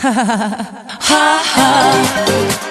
ha ha.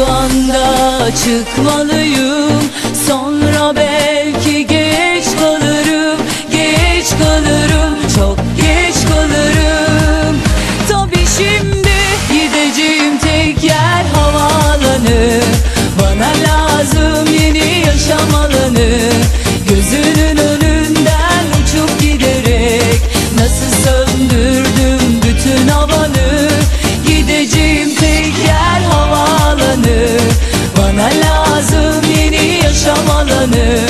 şu anda çıkmalıyım. Sonra belki geç kalırım Geç kalırım çok geç kalırım. Tabi şimdi gideceğim tek yer havaalanı. Bana lazım yeni yaşam alanı. Gözünün canım